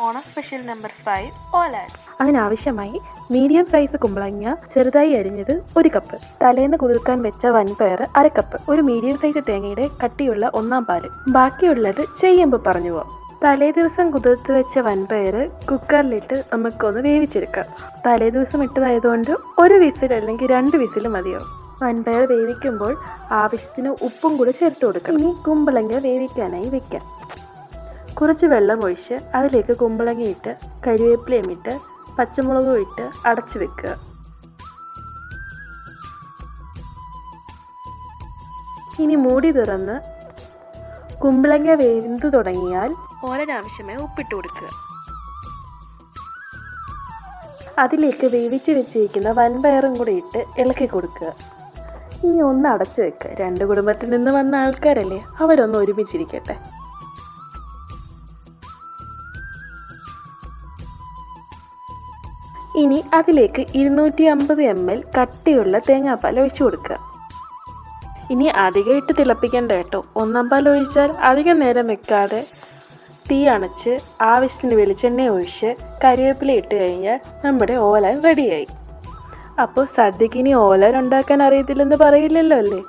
Onam special number five olan അതിനാവശ്യമായി medium size കുമ്പളങ്ങ ചെറുതായി അരിഞ്ഞത് ഒരു കപ്പ് തലേന്ന് കുതിർക്കാൻ വെച്ച വൻപയർ അര കപ്പ് ഒരു മീഡിയം സൈസ് തേങ്ങയുടെ കട്ടിയുള്ള ഒന്നാം പാൽ. ബാക്കിയുള്ളത് ചെയ്യുമ്പോൾ പറഞ്ഞു പോവാം. തലേ ദിവസം കുതിർത്ത് വെച്ച വൻപയർ കുക്കറിലിട്ട് നമുക്കൊന്ന് വേവിച്ചെടുക്കാം. തലേ ദിവസം ഇട്ടതായതുകൊണ്ട് ഒരു വിസിൽ അല്ലെങ്കിൽ രണ്ട് വിസിൽ മതിയാവും. വൻപയർ വേവിക്കുമ്പോൾ ആവശ്യത്തിന് ഉപ്പും കൂടി ചേർത്ത് കൊടുക്കാം ഇനി കുമ്പളങ്ങ വേവിക്കാനായി വെക്കാം. കുറച്ച് വെള്ളം ഒഴിച്ച് അതിലേക്ക് കുമ്പളങ്ങയിട്ട് കരിവേപ്പിലയും ഇട്ട് പച്ചമുളകും ഇട്ട് അടച്ചു വെക്കുക. ഇനി മൂടി തുറന്ന് കുമ്പളങ്ങ വെന്തു തുടങ്ങിയാൽ ഓരനാവശ്യമായി ഉപ്പിട്ട് കൊടുക്കുക. അതിലേക്ക് വേവിച്ച് വെച്ചിരിക്കുന്ന വൻപയറും കൂടി ഇട്ട് ഇളക്കി കൊടുക്കുക. ഇനി ഒന്ന് അടച്ചു വെക്കുക. രണ്ട് കുടുംബത്തിൽ നിന്ന് വന്ന ആൾക്കാരല്ലേ അവരൊന്ന് ഒരുമിച്ചിരിക്കട്ടെ. ഇനി അതിലേക്ക് ഇരുന്നൂറ്റി അമ്പത് എം എൽ കട്ടിയുള്ള തേങ്ങാപ്പാൽ ഒഴിച്ചു കൊടുക്കുക. ഇനി അധികം ഇട്ട് തിളപ്പിക്കേണ്ട കേട്ടോ. ഒന്നാം പാൽ ഒഴിച്ചാൽ അധികം നേരം വെക്കാതെ തീ അണച്ച് ആവശ്യത്തിന് വെളിച്ചെണ്ണ ഒഴിച്ച് കരിവേപ്പില ഇട്ട് കഴിഞ്ഞാൽ നമ്മുടെ ഓലൻ റെഡിയായി അപ്പോൾ സദ്യക്ക് ഇനി ഓലൻ ഉണ്ടാക്കാൻ അറിയത്തില്ലെന്ന് പറയില്ലല്ലോ അല്ലേ?